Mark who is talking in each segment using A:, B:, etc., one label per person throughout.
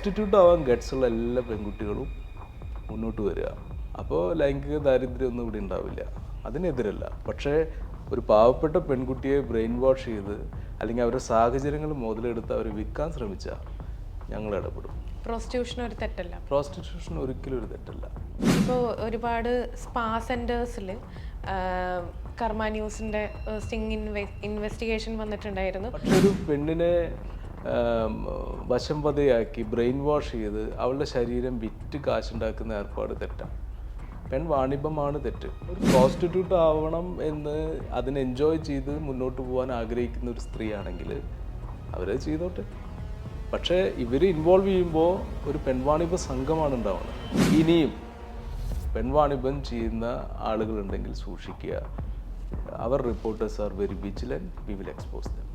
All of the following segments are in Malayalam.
A: ഇൻസ്റ്റിറ്റ്യൂട്ട് ആവാൻ ഗട്ട്സുള്ള എല്ലാ പെൺകുട്ടികളും മുന്നോട്ട് വരിക. അപ്പോൾ ലൈംഗിക ദാരിദ്ര്യം ഒന്നും ഇവിടെ ഉണ്ടാവില്ല. അതിനെതിരല്ല. പക്ഷേ ഒരു പാവപ്പെട്ട പെൺകുട്ടിയെ ബ്രെയിൻ വാഷ് ചെയ്ത് അല്ലെങ്കിൽ അവരുടെ സാഹചര്യങ്ങൾ മുതലെടുത്ത് അവർ വിൽക്കാൻ ശ്രമിച്ചാൽ ഞങ്ങൾ ഇടപെടും.
B: പ്രോസ്റ്റിറ്റ്യൂഷൻ ഒരു തെറ്റല്ല.
A: പ്രോസ്റ്റിറ്റ്യൂഷൻ ഒരിക്കലും ഒരു തെറ്റല്ല.
B: ഇപ്പോൾ ഒരുപാട് സ്പാ സെന്റേഴ്സിൽ കർമ്മ ന്യൂസിന്റെ സ്റ്റിങ് ഇൻവെ ഇൻവെസ്റ്റിഗേഷൻ വന്നിട്ടുണ്ടായിരുന്നു.
A: പക്ഷെ ഒരു പെണ്ണിനെ ആം, വശം ബ്രെയിൻ വാഷ് ചെയ്ത് അവളുടെ ശരീരം വിറ്റ് കാശുണ്ടാക്കുന്ന ഏർപ്പാട് തെറ്റാണ്. പെൺ വാണിഭമാണ് തെറ്റ്. ഒരു പ്രോസ്റ്റിറ്റ്യൂട്ട് ആവണം എന്ന് അതിനെ എൻജോയ് ചെയ്ത് മുന്നോട്ട് പോകാൻ ആഗ്രഹിക്കുന്ന ഒരു സ്ത്രീയാണെങ്കിൽ അവരത് ചെയ്തോട്ടെ. പക്ഷേ ഇവർ ഇൻവോൾവ് ചെയ്യുമ്പോൾ ഒരു പെൺവാണിഭ സംഘമാണ് ഉണ്ടാവുന്നത്. ഇനിയും പെൺവാണിഭം ചെയ്യുന്ന ആളുകളുണ്ടെങ്കിൽ സൂക്ഷിക്കുക. അവർ reporters are very vigilant we will expose them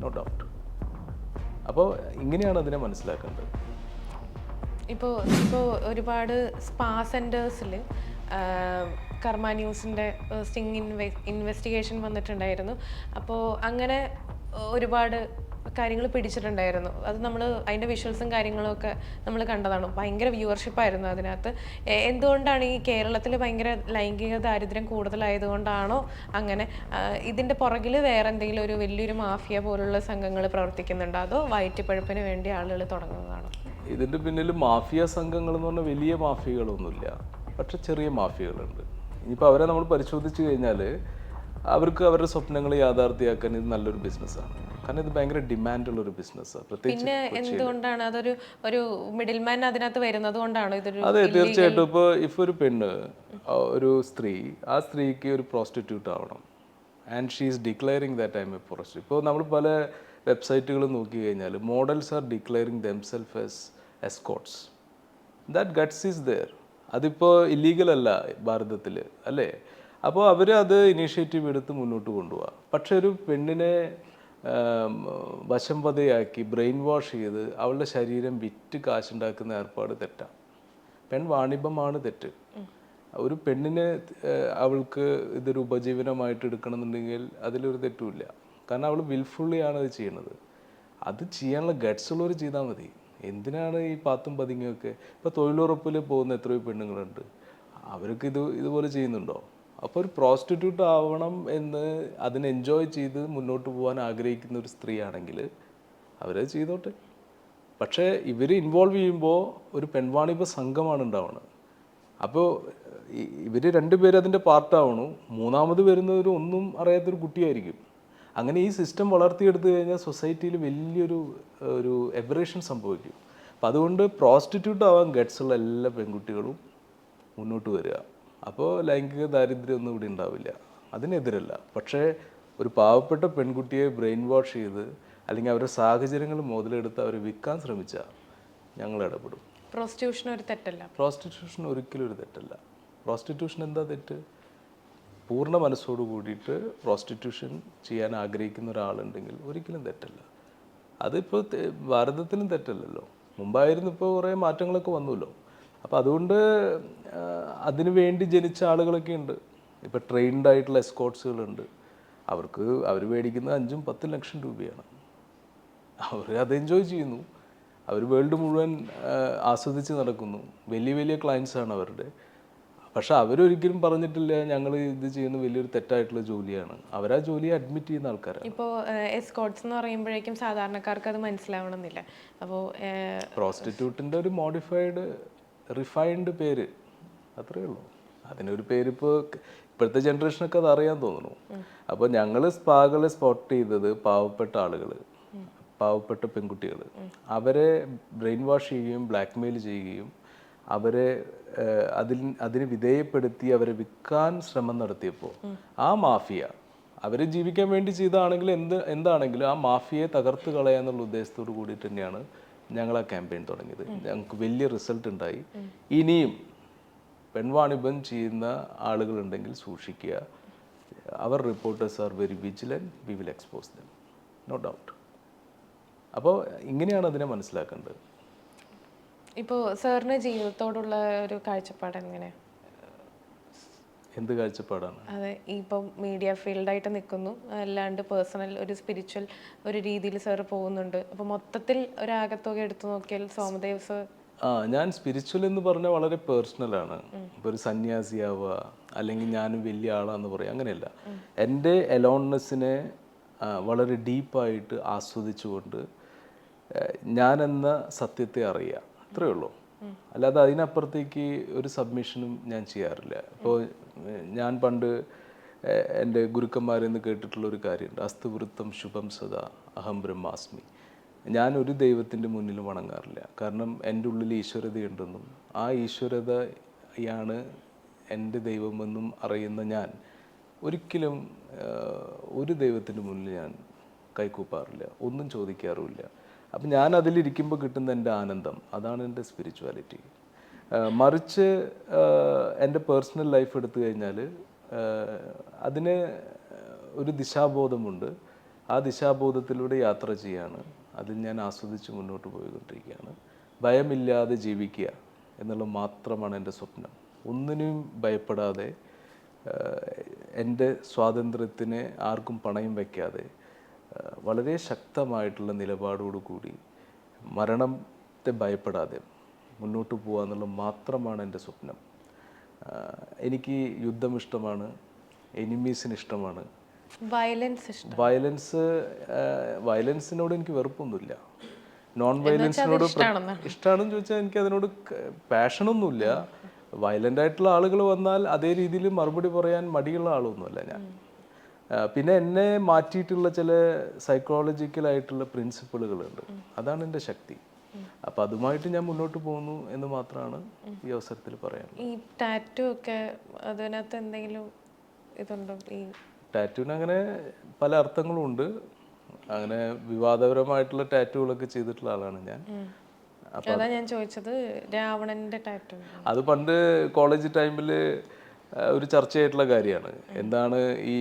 A: no doubt അപ്പോൾ ഇങ്ങനെയാണ് അതിനെ മനസ്സിലാക്കേണ്ടത്.
B: ഇപ്പോൾ ഇപ്പോൾ ഒരുപാട് സ്പാ സെന്റേഴ്സിൽ കർമ്മ ന്യൂസിന്റെ സ്റ്റിങ് ഇൻവെ ഇൻവെസ്റ്റിഗേഷൻ വന്നിട്ടുണ്ടായിരുന്നു. അപ്പോൾ അങ്ങനെ ഒരുപാട് കാര്യങ്ങൾ പിടിച്ചിട്ടുണ്ടായിരുന്നു. അത് നമ്മൾ അതിന്റെ വിഷ്വൽസും കാര്യങ്ങളും ഒക്കെ നമ്മൾ കണ്ടതാണ്. ഭയങ്കര വ്യൂവർഷിപ്പായിരുന്നു അതിനകത്ത്. എന്തുകൊണ്ടാണ് ഈ കേരളത്തിൽ ഭയങ്കര ലൈംഗിക ദാരിദ്ര്യം കൂടുതലായതുകൊണ്ടാണോ അങ്ങനെ ഇതിന്റെ പുറകിൽ വേറെ എന്തെങ്കിലും ഒരു വലിയൊരു മാഫിയ പോലുള്ള സംഘങ്ങൾ പ്രവർത്തിക്കുന്നുണ്ടോ? അതോ വയറ്റിപ്പഴുപ്പിന് വേണ്ടി ആളുകൾ തുടങ്ങുന്നതാണോ?
A: ഇതിന്റെ പിന്നിൽ മാഫിയ സംഘങ്ങൾ എന്ന് പറഞ്ഞാൽ വലിയ മാഫിയകളൊന്നുമില്ല. പക്ഷെ ചെറിയ മാഫിയകളുണ്ട്. ഇനിയിപ്പോൾ അവരെ നമ്മൾ പരിശോധിച്ച് കഴിഞ്ഞാൽ അവർക്ക് അവരുടെ സ്വപ്നങ്ങൾ യാഥാർത്ഥ്യമാക്കാൻ ഇത് നല്ലൊരു ബിസിനസ്സാണ് കാരണം ഇത് ഭയങ്കര ഡിമാൻഡുള്ള ഒരു ബിസിനസ്സാണ് പ്രത്യേകിച്ച്
B: പിന്നെ എന്തുകൊണ്ടാണ് അതൊരു ഒരു മിഡിൽ മാൻ അതിനകത്ത് വരുന്നത് കൊണ്ടാണോ ഇതൊരു
A: അതെ തീർച്ചയായിട്ടും. ഇപ്പോൾ ഇഫ് ഒരു പെണ്ണ് ഒരു സ്ത്രീ ആ സ്ത്രീക്ക് ഒരു പ്രോസ്റ്റിറ്റ്യൂട്ട് ആവണം. And she is declaring that time a പ്രോസ്റ്റ് ഇപ്പോൾ നമ്മൾ പല വെബ്സൈറ്റുകൾ നോക്കി കഴിഞ്ഞാൽ models are declaring themselves as escorts that guts is there അതിപ്പോൾ ഇല്ലീഗൽ അല്ല ഭാരതത്തിൽ അല്ലേ? അപ്പോൾ അവർ അത് ഇനീഷ്യേറ്റീവ് എടുത്ത് മുന്നോട്ട് കൊണ്ടുപോകാം പക്ഷെ ഒരു പെണ്ണിനെ ആം, വശം പതയാക്കി ബ്രെയിൻ വാഷ് ചെയ്ത് അവളുടെ ശരീരം വിറ്റ് കാശുണ്ടാക്കുന്ന ഏർപ്പാട് തെറ്റാണ് പെൺ വാണിഭമാണ് തെറ്റ്. ഒരു പെണ്ണിനെ അവൾക്ക് ഇതൊരു ഉപജീവനമായിട്ട് എടുക്കണമെന്നുണ്ടെങ്കിൽ അതിലൊരു തെറ്റുമില്ല. കാരണം അവൾ വിൽഫുള്ളി ആണ് അത് ചെയ്യുന്നത് അത് ചെയ്യാനുള്ള ഗട്സ് ഉള്ളവർ ചെയ്താൽ മതി. എന്തിനാണ് ഈ പാത്തും പതിങ്ങൊക്കെ ഇപ്പോൾ തൊഴിലുറപ്പിൽ പോകുന്ന എത്രയോ പെണ്ണുങ്ങളുണ്ട്. അവർക്ക് ഇത് ഇതുപോലെ ചെയ്യുന്നുണ്ടോ? അപ്പോൾ ഒരു പ്രോസ്റ്റിറ്റ്യൂട്ട് ആവണം എന്ന് അതിനെ എൻജോയ് ചെയ്ത് മുന്നോട്ട് പോകാൻ ആഗ്രഹിക്കുന്ന ഒരു സ്ത്രീ സ്ത്രീയാണെങ്കിൽ അവരത് ചെയ്തോട്ടെ. പക്ഷേ ഇവർ ഇൻവോൾവ് ചെയ്യുമ്പോൾ ഒരു പെൺവാണിഭ സംഘമാണ് ഉണ്ടാവുന്നത് അപ്പോൾ ഇവർ രണ്ടുപേരും അതിന്റെ പാർട്ടാവണു മൂന്നാമത് വരുന്നവർ ഒന്നും അറിയാത്തൊരു കുട്ടിയായിരിക്കും. അങ്ങനെ ഈ സിസ്റ്റം വളർത്തിയെടുത്തു കഴിഞ്ഞാൽ സൊസൈറ്റിയിൽ വലിയൊരു ഒരു എബറേഷൻ സംഭവിക്കും. അപ്പം അതുകൊണ്ട് പ്രോസ്റ്റിറ്റ്യൂട്ട് ആവാൻ ഗട്ട്സുള്ള എല്ലാ പെൺകുട്ടികളും മുന്നോട്ട് വരിക. അപ്പോൾ ലൈംഗിക ദാരിദ്ര്യം ഒന്നും ഇവിടെ ഉണ്ടാവില്ല. അതിനെതിരല്ല. പക്ഷേ ഒരു പാവപ്പെട്ട പെൺകുട്ടിയെ ബ്രെയിൻ വാഷ് ചെയ്ത് അല്ലെങ്കിൽ അവരുടെ സാഹചര്യങ്ങൾ മുതലെടുത്ത് അവർ വിൽക്കാൻ ശ്രമിച്ചാൽ ഞങ്ങൾ ഇടപെടും.
B: പ്രോസ്റ്റിറ്റ്യൂഷൻ ഒരു തെറ്റല്ല.
A: പ്രോസ്റ്റിറ്റ്യൂഷൻ ഒരിക്കലും ഒരു തെറ്റല്ല. പ്രോസ്റ്റിറ്റ്യൂഷൻ എന്താ തെറ്റ്? പൂർണ മനസ്സോട് കൂടിയിട്ട് പ്രോസ്റ്റിറ്റ്യൂഷൻ ചെയ്യാൻ ആഗ്രഹിക്കുന്ന ഒരാളുണ്ടെങ്കിൽ ഒരിക്കലും തെറ്റല്ല. അതിപ്പോൾ ഭാരതത്തിലും തെറ്റല്ലല്ലോ. മുമ്പായിരുന്നു ഇപ്പോൾ കുറേ മാറ്റങ്ങളൊക്കെ വന്നുല്ലോ. അപ്പോൾ അതുകൊണ്ട് അതിനു വേണ്ടി ജനിച്ച ആളുകളൊക്കെ ഉണ്ട്. ഇപ്പോൾ ട്രെയിൻഡ് ആയിട്ടുള്ള എസ്കോട്ട്സുകളുണ്ട് അവർക്ക് അവർ മേടിക്കുന്ന അഞ്ചും പത്തും ലക്ഷം രൂപയാണ്. അവർ അത് എൻജോയ് ചെയ്യുന്നു. അവർ വേൾഡ് മുഴുവൻ ആസ്വദിച്ച് നടക്കുന്നു. വലിയ വലിയ ക്ലയൻസാണ് ആണ് അവരുടെ. പക്ഷെ അവരൊരിക്കലും പറഞ്ഞിട്ടില്ല ഞങ്ങൾ ഇത് ചെയ്യുന്ന വലിയൊരു തെറ്റായിട്ടുള്ള ജോലിയാണ്. അവരാ ജോലിയെ അഡ്മിറ്റ് ചെയ്യുന്ന ആൾക്കാരാണ്.
B: ഇപ്പോൾ എസ്കോട്ട്സ് എന്ന് പറയുമ്പോഴേക്കും സാധാരണക്കാർക്ക് അത് മനസ്സിലാവണമെന്നില്ല. അപ്പോൾ
A: പ്രോസ്റ്റിറ്റ്യൂട്ടിന്റെ ഒരു മോഡിഫൈഡ് റിഫൈൻഡ് പേര്. അത്രയേ ഉള്ളൂ. അതിനൊരു പേരിപ്പോൾ ഇപ്പോഴത്തെ ജനറേഷനൊക്കെ അത് അറിയാൻ തോന്നുന്നു. അപ്പോൾ ഞങ്ങൾ സ്പാകളെ സ്പോട്ട് ചെയ്തത് പാവപ്പെട്ട ആളുകൾ പാവപ്പെട്ട പെൺകുട്ടികൾ അവരെ ബ്രെയിൻ വാഷ് ചെയ്യുകയും ബ്ലാക്ക് മെയിൽ ചെയ്യുകയും അവരെ അതിൽ അതിന് വിധേയപ്പെടുത്തി അവരെ വിൽക്കാൻ ശ്രമം നടത്തിയപ്പോൾ ആ മാഫിയ അവരെ ജീവിക്കാൻ വേണ്ടി ചെയ്താണെങ്കിലും എന്ത് എന്താണെങ്കിലും ആ മാഫിയയെ തകർത്ത് കളയാന്നുള്ള ഉദ്ദേശത്തോട് കൂടിയിട്ട് തന്നെയാണ് ഞങ്ങൾ ആ ക്യാമ്പയിൻ തുടങ്ങിയത് ഞങ്ങൾക്ക് വലിയ റിസൾട്ട് ഉണ്ടായി. ഇനിയും പെൺവാണിഭം ചെയ്യുന്ന ആളുകളുണ്ടെങ്കിൽ സൂക്ഷിക്കുക. അവർ reporters are very vigilant we will expose them no doubt അപ്പോൾ ഇങ്ങനെയാണ് അതിനെ മനസ്സിലാക്കേണ്ടത്.
B: ഇപ്പോൾ സാറിന്റെ ജീവിതത്തോടുള്ള ഒരു കാഴ്ചപ്പാട് എങ്ങനെ
A: എന്ത് കാഴ്ചപ്പാടാണ്?
B: അതെ ഇപ്പം മീഡിയ ഫീൽഡായിട്ട് നിൽക്കുന്നു. അല്ലാണ്ട് പേഴ്സണൽ ഒരു സ്പിരിച്വൽ ഒരു രീതിയിൽ സർ പോകുന്നുണ്ട്. അപ്പോൾ മൊത്തത്തിൽ ഒരാകത്തുക എടുത്തു നോക്കിയാൽ സോമദേവ് സർ
A: ആ ഞാൻ സ്പിരിച്വൽ എന്ന് പറഞ്ഞാൽ വളരെ പേഴ്സണലാണ് ഇപ്പോൾ ഒരു സന്യാസിയാവുക അല്ലെങ്കിൽ ഞാനും വലിയ ആളാന്ന് പറയും അങ്ങനെയല്ല. എന്റെ എലോൺനെസ്സിനെ വളരെ ഡീപ്പായിട്ട് ആസ്വദിച്ചുകൊണ്ട് ഞാനെന്ന സത്യത്തെ അറിയുക. അത്രയേ ഉള്ളൂ. അല്ലാതെ അതിനപ്പുറത്തേക്ക് ഒരു സബ്മിഷനും ഞാൻ ചെയ്യാറില്ല. ഇപ്പോൾ ഞാൻ പണ്ട് എന്റെ ഗുരുക്കന്മാരിൽ നിന്ന് കേട്ടിട്ടുള്ള ഒരു കാര്യമുണ്ട്. അസ്തുവൃത്തം ശുഭം സദാ അഹം ബ്രഹ്മാസ്മി. ഞാൻ ഒരു ദൈവത്തിന്റെ മുന്നിൽ വണങ്ങാറില്ല. കാരണം എന്റെ ഉള്ളിൽ ഈശ്വരതയുണ്ടെന്നും ആ ഈശ്വരതയാണ് എന്റെ ദൈവമെന്നും അറിയുന്ന ഞാൻ ഒരിക്കലും ഒരു ദൈവത്തിന്റെ മുന്നിൽ ഞാൻ കൈക്കൂപ്പാറില്ല. ഒന്നും ചോദിക്കാറുമില്ല. അപ്പം ഞാൻ അതിലിരിക്കുമ്പോൾ കിട്ടുന്ന എന്റെ ആനന്ദം. അതാണ് എന്റെ സ്പിരിച്വാലിറ്റി മറിച്ച് എന്റെ പേഴ്സണൽ ലൈഫ് എടുത്തു കഴിഞ്ഞാൽ അതിന് ഒരു ദിശാബോധമുണ്ട്. ആ ദിശാബോധത്തിലൂടെ യാത്ര ചെയ്യാണ്. അതിൽ ഞാൻ ആസ്വദിച്ച് മുന്നോട്ട് പോയിക്കൊണ്ടിരിക്കുകയാണ്. ഭയമില്ലാതെ ജീവിക്കുക എന്നുള്ളത് മാത്രമാണ് എന്റെ സ്വപ്നം. ഒന്നിനും ഭയപ്പെടാതെ എന്റെ സ്വാതന്ത്ര്യത്തിന് ആർക്കും പണയം വയ്ക്കാതെ വളരെ ശക്തമായിട്ടുള്ള നിലപാടോടുകൂടി മരണത്തെ ഭയപ്പെടാതെ മുന്നോട്ട് പോകുക എന്നുള്ള മാത്രമാണ് എന്റെ സ്വപ്നം. എനിക്ക് യുദ്ധം ഇഷ്ടമാണ് എനിമീസിന് ഇഷ്ടമാണ്.
B: വയലൻസ്
A: വയലൻസ് വയലൻസിനോട് എനിക്ക് വെറുപ്പൊന്നുമില്ല. നോൺ വയലൻസിനോട് ഇഷ്ടമാണെന്ന് ചോദിച്ചാൽ എനിക്ക് അതിനോട് പാഷനൊന്നുമില്ല. വയലന്റ് ആയിട്ടുള്ള ആളുകൾ വന്നാൽ അതേ രീതിയിൽ മറുപടി പറയാൻ മടിയുള്ള ആളൊന്നുമല്ല ഞാൻ. പിന്നെ എന്നെ മാറ്റിയിട്ടുള്ള ചില സൈക്കോളജിക്കൽ ആയിട്ടുള്ള പ്രിൻസിപ്പിളുകളുണ്ട് അതാണ് എന്റെ ശക്തി. അപ്പൊ അതുമായിട്ട് ഞാൻ മുന്നോട്ട് പോകുന്നു എന്ന് മാത്രമാണ് ഈ അവസരത്തിൽ പറയാൻ
B: ഈ ടാറ്റു ഒക്കെ അതിനകത്ത് എന്തെങ്കിലും ഇതുണ്ടോ? ഈ
A: ടാറ്റുവിന് അങ്ങനെ പല അർത്ഥങ്ങളും ഉണ്ട്. അങ്ങനെ വിവാദപരമായിട്ടുള്ള ടാറ്റുകളൊക്കെ ചെയ്തിട്ടുള്ള ആളാണ് ഞാൻ.
B: അതാ ഞാൻ ചോദിച്ചത് രാവണന്റെ ടാറ്റു
A: അത് പണ്ട് കോളേജ് ടൈമിൽ ഒരു ചർച്ചയായിട്ടുള്ള കാര്യമാണ്. എന്താണ് ഈ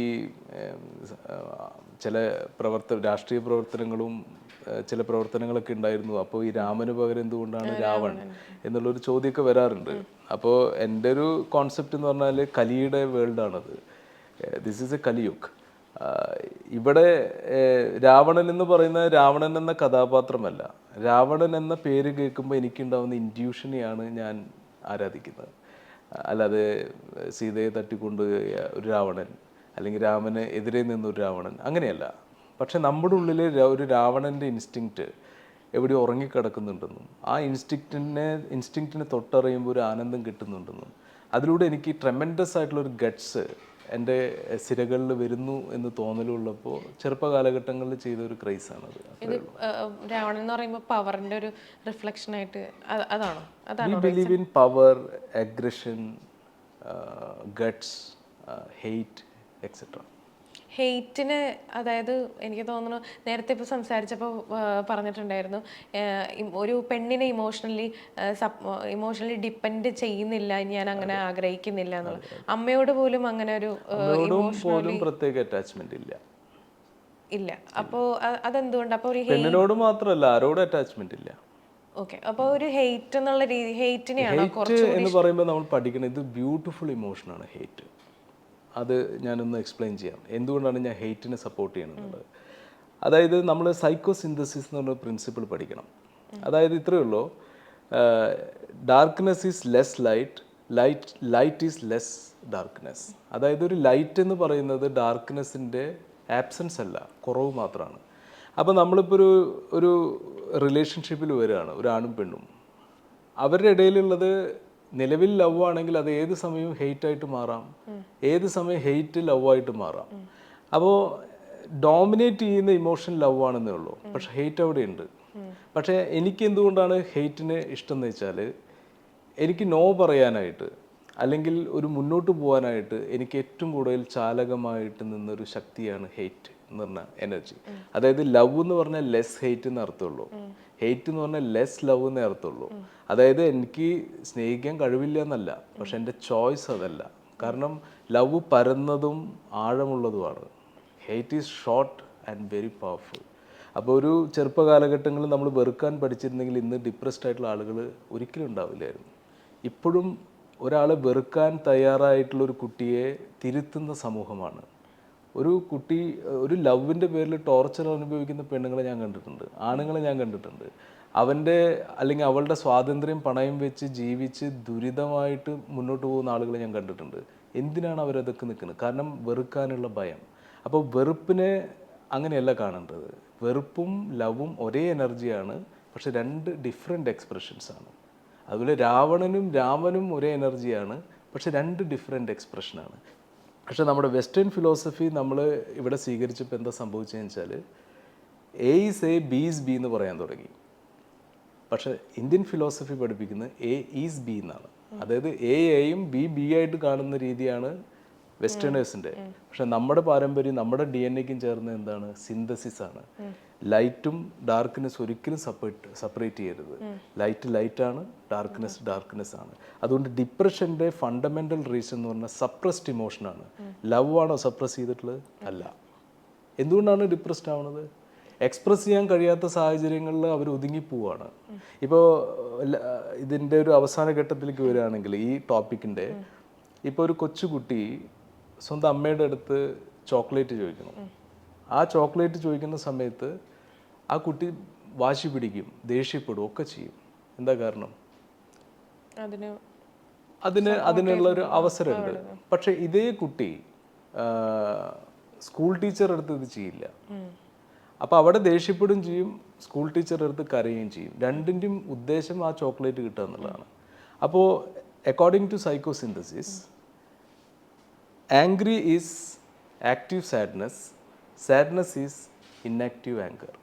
A: ചില പ്രവർത്ത രാഷ്ട്രീയ പ്രവർത്തനങ്ങളും ചില പ്രവർത്തനങ്ങളൊക്കെ ഉണ്ടായിരുന്നു. അപ്പോൾ ഈ രാമന് പകരം എന്തുകൊണ്ടാണ് രാവൺ എന്നുള്ളൊരു ചോദ്യമൊക്കെ വരാറുണ്ട്. അപ്പോൾ എന്റെ ഒരു കോൺസെപ്റ്റ് എന്ന് പറഞ്ഞാൽ കലിയുടെ വേൾഡാണത് ദിസ് ഈസ് എ കലിയുഗ്. ഇവിടെ രാവണൻ എന്ന് പറയുന്ന രാവണൻ എന്ന കഥാപാത്രമല്ല. രാവണൻ എന്ന പേര് കേൾക്കുമ്പോൾ എനിക്കുണ്ടാവുന്ന ഇൻഡ്യൂഷനെയാണ് ഞാൻ ആരാധിക്കുന്നത്. അല്ലാതെ സീതയെ തട്ടിക്കൊണ്ട് ഒരു രാവണൻ അല്ലെങ്കിൽ രാമന് എതിരെ നിന്നൊരു രാവണൻ അങ്ങനെയല്ല. പക്ഷെ നമ്മുടെ ഉള്ളിൽ ഒരു രാവണന്റെ ഇൻസ്റ്റിങ്ക്റ്റ് എവിടെ ഉറങ്ങിക്കിടക്കുന്നുണ്ടെന്നും ആ ഇൻസ്റ്റിങ്ക്റ്റിനെ ഇൻസ്റ്റിങ്ക്റ്റിനെ തൊട്ടറിയുമ്പോൾ ഒരു ആനന്ദം കിട്ടുന്നുണ്ടെന്നും അതിലൂടെ എനിക്ക് ട്രെമൻഡസ് ആയിട്ടുള്ളൊരു ഗട്ട്സ് എന്റെ സിരകളിൽ വരുന്നു എന്ന് തോന്നലുള്ളപ്പോൾ ചെറുപ്പ കാലഘട്ടങ്ങളിൽ ചെയ്ത ഒരു ആണ്
B: ഇത് രാവണൻ എന്ന് പറയുമ്പോൾ പവറിന്റെ ഒരു റിഫ്ലക്ഷൻ ആയിട്ട് അതാണോ? അതാണ്
A: believe in power aggression guts hate etcetera
B: ഹെയ്റ്റിന് അതായത് എനിക്ക് തോന്നുന്നു നേരത്തെ ഇപ്പോൾ സംസാരിച്ചപ്പോൾ പറഞ്ഞിട്ടുണ്ടായിരുന്നു ഒരു പെണ്ണിനെ ഇമോഷണലി സപ് ഇമോഷണലി ഡിപ്പെൻഡ് ചെയ്യുന്നില്ല ഞാൻ അങ്ങനെ ആഗ്രഹിക്കുന്നില്ല എന്നുള്ളത്. അമ്മയോട് പോലും അങ്ങനെ ഒരു
A: പോലും പ്രത്യേക അറ്റാച്ച്മെന്റ് ഇല്ല.
B: ഇല്ല. അപ്പോൾ അതെന്തുകൊണ്ട്? അപ്പോൾ ഒരു
A: പെണ്ണിനോട് മാത്രമല്ല ആരോടും അറ്റാച്ച്മെന്റ് ഇല്ല.
B: ഓക്കെ. അപ്പോൾ ഒരു ഹെയ്റ്റ് എന്നുള്ള രീതി ഹെയ്റ്റിനെയാണോ
A: കുറച്ച് എന്ന് പറയുമ്പോൾ നമ്മൾ പഠിക്കണം ഇത് ബ്യൂട്ടിഫുൾ ഇമോഷനാണ് ഹെയ്റ്റ്. അത് ഞാനൊന്ന് എക്സ്പ്ലെയിൻ ചെയ്യാം. എന്തുകൊണ്ടാണ് ഞാൻ ഹെയ്റ്റിനെ സപ്പോർട്ട് ചെയ്യണമെന്നുള്ളത് അതായത് നമ്മൾ സൈക്കോ സിന്തസിസ് എന്ന് പറഞ്ഞ പ്രിൻസിപ്പിൾ പഠിക്കണം. അതായത് ഇത്രയേ ഉള്ളൂ. Darkness is less light light light is less darkness അതായത് ഒരു ലൈറ്റ് എന്ന് പറയുന്നത് ഡാർക്ക്നെസ്സിന്റെ ആബ്സെൻസ് അല്ല കുറവ് മാത്രമാണ് അപ്പോൾ നമ്മളിപ്പോൾ ഒരു ഒരു റിലേഷൻഷിപ്പിൽ വരികയാണ് ഒരു ആണും പെണ്ണും. അവരുടെ ഇടയിലുള്ളത് നിലവിൽ ലവ് ആണെങ്കിൽ അത് ഏത് സമയവും ഹെയ്റ്റ് ആയിട്ട് മാറാം. ഏത് സമയം ഹെയ്റ്റ് ലവ് ആയിട്ട് മാറാം. അപ്പോൾ ഡോമിനേറ്റ് ചെയ്യുന്ന ഇമോഷൻ ലവ് ആണെന്നേ ഉള്ളൂ. പക്ഷെ ഹെയ്റ്റ് അവിടെ ഉണ്ട്. പക്ഷേ എനിക്ക് എന്തുകൊണ്ടാണ് ഹെയ്റ്റിന് ഇഷ്ടം എന്ന് വെച്ചാൽ എനിക്ക് നോ പറയാനായിട്ട് അല്ലെങ്കിൽ ഒരു മുന്നോട്ട് പോകാനായിട്ട് എനിക്ക് ഏറ്റവും കൂടുതൽ ചാലകമായിട്ട് നിന്നൊരു ശക്തിയാണ് ഹെയ്റ്റ് എന്ന് പറഞ്ഞ എനർജി അതായത് ലവ് എന്ന് പറഞ്ഞാൽ ലെസ് ഹെയ്റ്റ് എന്ന് അർത്ഥമുള്ളൂ. ഹെയ്റ്റ് എന്ന് പറഞ്ഞാൽ ലെസ് ലവ് എന്നേ അർത്ഥമുള്ളൂ അതായത് എനിക്ക് സ്നേഹിക്കാൻ കഴിവില്ല എന്നല്ല പക്ഷെ എന്റെ ചോയ്സ് അതല്ല. കാരണം ലവ് പരന്നതും ആഴമുള്ളതുമാണ്. Hate is short and very powerful അപ്പോൾ ഒരു ചെറുപ്പ കാലഘട്ടങ്ങളിൽ നമ്മൾ വെറുക്കാൻ പഠിച്ചിരുന്നെങ്കിൽ ഇന്ന് ഡിപ്രസ്ഡ് ആയിട്ടുള്ള ആളുകൾ ഒരിക്കലും ഉണ്ടാവില്ലായിരുന്നു. ഇപ്പോഴും ഒരാളെ വെറുക്കാൻ തയ്യാറായിട്ടുള്ള ഒരു കുട്ടിയെ തിരുത്തുന്ന സമൂഹമാണ്. ഒരു കുട്ടി ഒരു ലവിന്റെ പേരിൽ ടോർച്ചർ അനുഭവിക്കുന്ന പെണ്ണുങ്ങളെ ഞാൻ കണ്ടിട്ടുണ്ട്. ആണുങ്ങളെ ഞാൻ കണ്ടിട്ടുണ്ട്. അവന്റെ അല്ലെങ്കിൽ അവളുടെ സ്വാതന്ത്ര്യം പണയം വെച്ച് ജീവിച്ച് ദുരിതമായിട്ട് മുന്നോട്ട് പോകുന്ന ആളുകളെ ഞാൻ കണ്ടിട്ടുണ്ട്. എന്തിനാണ് അവരതൊക്കെ നിൽക്കുന്നത്? കാരണം വെറുക്കാനുള്ള ഭയം. അപ്പോൾ വെറുപ്പിനെ അങ്ങനെയല്ല കാണേണ്ടത്. വെറുപ്പും ലവും ഒരേ എനർജിയാണ് പക്ഷെ രണ്ട് ഡിഫറെന്റ് എക്സ്പ്രഷൻസ് ആണ്. അതുപോലെ രാവണനും രാമനും ഒരേ എനർജിയാണ് പക്ഷെ രണ്ട് ഡിഫറെന്റ് എക്സ്പ്രഷനാണ് പക്ഷെ നമ്മുടെ വെസ്റ്റേൺ ഫിലോസഫി നമ്മൾ ഇവിടെ സ്വീകരിച്ചപ്പോൾ എന്താ സംഭവിച്ചതെന്ന് വെച്ചാൽ A is A B is B എന്ന് പറയാൻ തുടങ്ങി. പക്ഷേ ഇന്ത്യൻ ഫിലോസഫി പഠിപ്പിക്കുന്നത് എ ഈസ് ബി എന്നാണ്. അതായത് എ എയും ബി ബി ആയിട്ട് കാണുന്ന രീതിയാണ് വെസ്റ്റേണേഴ്സിന്റെ. പക്ഷെ നമ്മുടെ പാരമ്പര്യം നമ്മുടെ ഡി എൻ എക്കും ചേർന്ന് എന്താണ്? സിന്തസിസ് ആണ് ലൈറ്റും ഡാർക്ക്നെസ് ഒരിക്കലും സെപ്പറേറ്റ് സെപ്പറേറ്റ് ചെയ്യരുത്. ലൈറ്റ് ലൈറ്റ് ആണ് ഡാർക്ക്നെസ് ഡാർക്ക്നെസ് ആണ് അതുകൊണ്ട് ഡിപ്രഷന്റെ ഫണ്ടമെന്റൽ റീസൺ എന്ന് പറഞ്ഞാൽ സപ്രസ്ഡ് ഇമോഷനാണ്. ലവ് ആണോ സപ്രസ് ചെയ്തിട്ടുള്ളത്? അല്ല. എന്തുകൊണ്ടാണ് ഡിപ്രസ്ഡ് ആവുന്നത്? എക്സ്പ്രസ് ചെയ്യാൻ കഴിയാത്ത സാഹചര്യങ്ങളിൽ അവർ ഒതുങ്ങിപ്പോവാണ്. ഇപ്പോൾ ഇതിന്റെ ഒരു അവസാന ഘട്ടത്തിലേക്ക് വരികയാണെങ്കിൽ ഈ ടോപ്പിക്കിന്റെ ഇപ്പോൾ ഒരു കൊച്ചുകുട്ടി സ്വന്തം അമ്മയുടെ അടുത്ത് ചോക്ലേറ്റ് ചോദിക്കണം ആ ചോക്ലേറ്റ് ചോദിക്കുന്ന സമയത്ത് ആ കുട്ടി വാശി പിടിക്കും ദേഷ്യപ്പെടും ഒക്കെ ചെയ്യും. എന്താ കാരണം?
B: അതിന്
A: അതിന് അതിനുള്ള ഒരു അവസരമുണ്ട്. പക്ഷെ ഇതേ കുട്ടി സ്കൂൾ ടീച്ചറുടെ അടുത്ത് ഇത് ചെയ്യില്ല. അപ്പൊ അവിടെ ദേഷ്യപ്പെടും ചെയ്യും സ്കൂൾ ടീച്ചറുടെ അടുത്ത് കരയുകയും ചെയ്യും. രണ്ടിന്റെയും ഉദ്ദേശം ആ ചോക്ലേറ്റ് കിട്ടുക എന്നുള്ളതാണ്. അപ്പോൾ according to psychosynthesis angry is active sadness sadness is inactive anger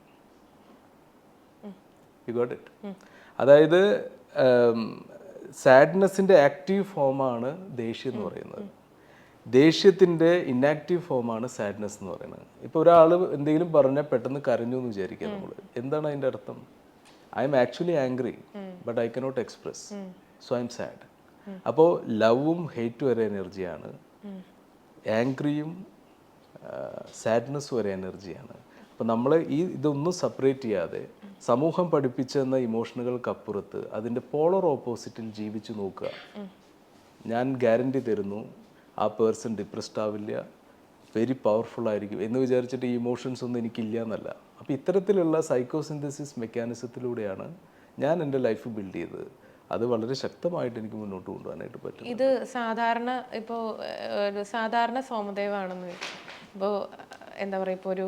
A: you got it അതായത് സാഡ്നെസ്സിന്റെ ആക്റ്റീവ് ഫോമാണ് ദേഷ്യം എന്ന് പറയുന്നത്. ദേഷ്യത്തിന്റെ ഇന്നാക്റ്റീവ് ഫോമാണ് സാഡ്നസ് എന്ന് പറയുന്നത്. ഇപ്പോൾ ഒരാൾ എന്തെങ്കിലും പറഞ്ഞാൽ പെട്ടെന്ന് കരഞ്ഞു എന്ന് വിചാരിക്കുക നമ്മൾ എന്താണ് അതിന്റെ അർത്ഥം? I'm actually angry but I cannot express so I'm sad അപ്പോൾ ലവും ഹെയ്റ്റും ഒരേ എനർജിയാണ് ആംഗ്രിയും സാഡ്നെസ്സും ഒരു എനർജിയാണ് അപ്പോൾ നമ്മൾ ഈ ഇതൊന്നും സെപ്പറേറ്റ് ചെയ്യാതെ സമൂഹം പഠിപ്പിച്ചെന്ന ഇമോഷനുകൾക്കപ്പുറത്ത് അതിന്റെ പോളർ ഓപ്പോസിറ്റിൽ ജീവിച്ചു നോക്കുക. ഞാൻ ഗ്യാരണ്ടി തരുന്നു ആ പേഴ്സൺ ഡിപ്രസ്ഡ് ആവില്ല വെരി പവർഫുൾ ആയിരിക്കും എന്ന് വിചാരിച്ചിട്ട് ഈ ഇമോഷൻസ് ഒന്നും എനിക്കില്ല എന്നല്ല അപ്പോൾ ഇത്തരത്തിലുള്ള സൈക്കോസിന്തസിസ് മെക്കാനിസത്തിലൂടെയാണ് ഞാൻ എന്റെ ലൈഫ് ബിൽഡ് ചെയ്തത്. അത് വളരെ ശക്തമായിട്ട് എനിക്ക് മുന്നോട്ട് കൊണ്ടുപോകാനായിട്ട് പറ്റും.
B: ഇത് സാധാരണ ഇപ്പോൾ ഒരു സാധാരണ സോമദേവാണെന്ന്. ഇപ്പോൾ എന്താ പറയുക ഇപ്പോൾ ഒരു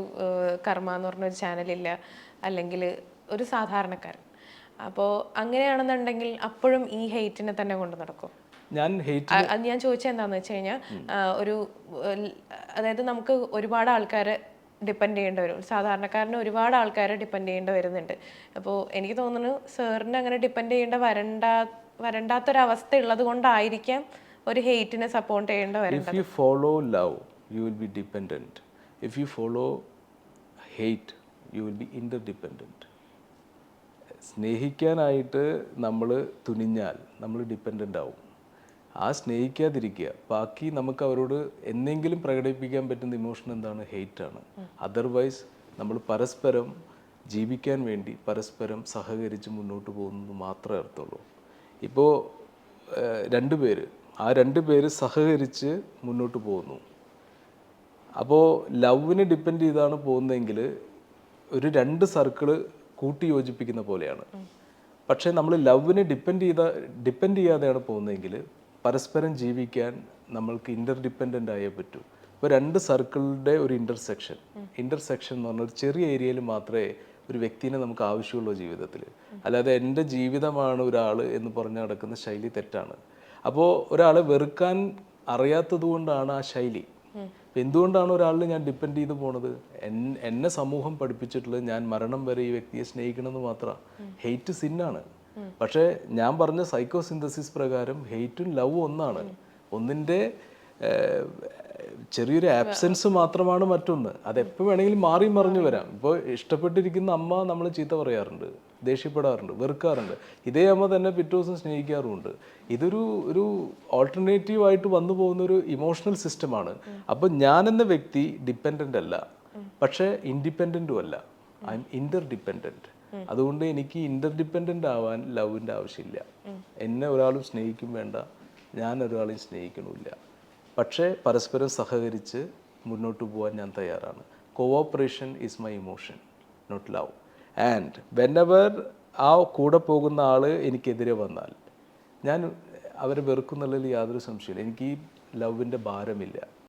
B: കർമ്മ എന്ന് പറഞ്ഞൊരു ചാനലില്ല. അല്ലെങ്കിൽ ഒരു സാധാരണക്കാരൻ. അപ്പോൾ അങ്ങനെയാണെന്നുണ്ടെങ്കിൽ അപ്പോഴും ഈ ഹെയ്റ്റിനെ തന്നെ കൊണ്ട് നടക്കും.
A: ഞാൻ ഹെയ്റ്റ്
B: അത് ഞാൻ ചോദിച്ചത് എന്താണെന്ന് വെച്ച് കഴിഞ്ഞാൽ ഒരു അതായത് നമുക്ക് ഒരുപാട് ആൾക്കാരെ ഡിപ്പെൻഡ് ചെയ്യേണ്ടി വരും. സാധാരണക്കാരന് ഒരുപാട് ആൾക്കാരെ ഡിപ്പെൻഡ് ചെയ്യേണ്ടി വരുന്നുണ്ട്. അപ്പോൾ എനിക്ക് തോന്നുന്നു സാറിന് അങ്ങനെ ഡിപ്പെൻഡ് ചെയ്യേണ്ട വരണ്ട വരണ്ടാത്തൊരവസ്ഥ ഉള്ളത് കൊണ്ടായിരിക്കാം ഒരു ഹെയ്റ്റിനെ സപ്പോർട്ട് ചെയ്യേണ്ട വരും
A: if you follow love you will be dependent if you follow hate you will be interdependent സ്നേഹിക്കാനായിട്ട് നമ്മൾ തുനിഞ്ഞാൽ നമ്മൾ ഡിപ്പെൻഡന്റ് ആവും. ആ സ്നേഹിക്കാതിരിക്കുക. ബാക്കി നമുക്ക് അവരോട് എന്തെങ്കിലും പ്രകടിപ്പിക്കാൻ പറ്റുന്ന ഇമോഷൻ എന്താണ്? ഹെയ്റ്റ് ആണ്. അതർവൈസ് നമ്മൾ പരസ്പരം ജീവിക്കാൻ വേണ്ടി പരസ്പരം സഹകരിച്ച് മുന്നോട്ട് പോകുന്നത് മാത്രമേ അർത്ഥമുള്ളൂ ഇപ്പോൾ രണ്ട് പേര്. ആ രണ്ട് പേര് സഹകരിച്ച് മുന്നോട്ട് പോകുന്നു. അപ്പോൾ ലവിനെ ഡിപ്പെൻഡ് ചെയ്താണ് പോകുന്നതെങ്കിൽ ഒരു രണ്ട് സർക്കിൾ കൂട്ടി യോജിപ്പിക്കുന്ന പോലെയാണ്. പക്ഷേ നമ്മൾ ലവിനെ ഡിപ്പെൻഡ് ചെയ്ത ഡിപ്പെൻഡ് ചെയ്യാതെയാണ് പോകുന്നതെങ്കിൽ പരസ്പരം ജീവിക്കാൻ നമ്മൾക്ക് ഇന്റർ ആയേ പറ്റൂ. ഇപ്പോൾ രണ്ട് സർക്കിളിന്റെ ഒരു ഇന്റർസെക്ഷൻ ഇന്റർസെക്ഷൻ എന്ന് പറഞ്ഞാൽ ഒരു ചെറിയ ഏരിയയിൽ മാത്രമേ ഒരു വ്യക്തിനെ നമുക്ക് ആവശ്യമുള്ളൂ ജീവിതത്തിൽ അല്ലാതെ എന്റെ ജീവിതമാണ് ഒരാൾ എന്ന് പറഞ്ഞു നടക്കുന്ന ശൈലി തെറ്റാണ്. അപ്പോൾ ഒരാളെ വെറുക്കാൻ അറിയാത്തത് കൊണ്ടാണ് ആ ശൈലി. എന്തുകൊണ്ടാണ് ഒരാളിൽ ഞാൻ ഡിപ്പെൻഡ് ചെയ്ത് പോണത്? എന്നെ സമൂഹം പഠിപ്പിച്ചിട്ടുള്ളത് ഞാൻ മരണം വരെ ഈ വ്യക്തിയെ സ്നേഹിക്കണമെന്ന് മാത്രമാണ്. ഹെയ്റ്റ് സിന്നാണ് പക്ഷേ ഞാൻ പറഞ്ഞ സൈക്കോ സിന്തസിസ് പ്രകാരം ഹെയ്റ്റും ലവും ഒന്നാണ്. ഒന്നിന്റെ ചെറിയൊരു ആബ്സെൻസ് മാത്രമാണ് മറ്റൊന്ന്. അത് എപ്പോൾ വേണമെങ്കിലും മാറി മറിഞ്ഞു വരാം. ഇപ്പോൾ ഇഷ്ടപ്പെട്ടിരിക്കുന്ന അമ്മ നമ്മൾ ചീത്ത പറയാറുണ്ട് ദേഷ്യപ്പെടാറുണ്ട് വെറുക്കാറുണ്ട്. ഇതേ അമ്മ തന്നെ പിറ്റേ ദിവസം സ്നേഹിക്കാറുമുണ്ട്. ഇതൊരു ഒരു ഓൾട്ടർനേറ്റീവ് ആയിട്ട് വന്നു പോകുന്ന ഒരു ഇമോഷണൽ സിസ്റ്റമാണ് അപ്പോൾ ഞാൻ എന്ന വ്യക്തി ഡിപ്പെൻഡന്റ് അല്ല. പക്ഷേ ഇൻഡിപെൻഡന്റും അല്ല. ഐ എം ഇന്റർ ഡിപ്പെൻഡന്റ് അതുകൊണ്ട് എനിക്ക് ഇന്റർഡിപെൻഡന്റ് ആവാൻ ലവിന്റെ ആവശ്യമില്ല. എന്നെ ഒരാളും സ്നേഹിക്കും വേണ്ട. ഞാൻ ഒരാളെയും സ്നേഹിക്കണമില്ല. പക്ഷേ പരസ്പരം സഹകരിച്ച് മുന്നോട്ട് പോകാൻ ഞാൻ തയ്യാറാണ്. Cooperation is my emotion not love and whenever ആ കൂടെ പോകുന്ന ആൾ എനിക്കെതിരെ വന്നാൽ ഞാൻ അവരെ വെറുക്കുന്നുള്ളതിൽ യാതൊരു സംശയമില്ല എനിക്ക് ഈ ലവിന്റെ ഭാരമില്ല.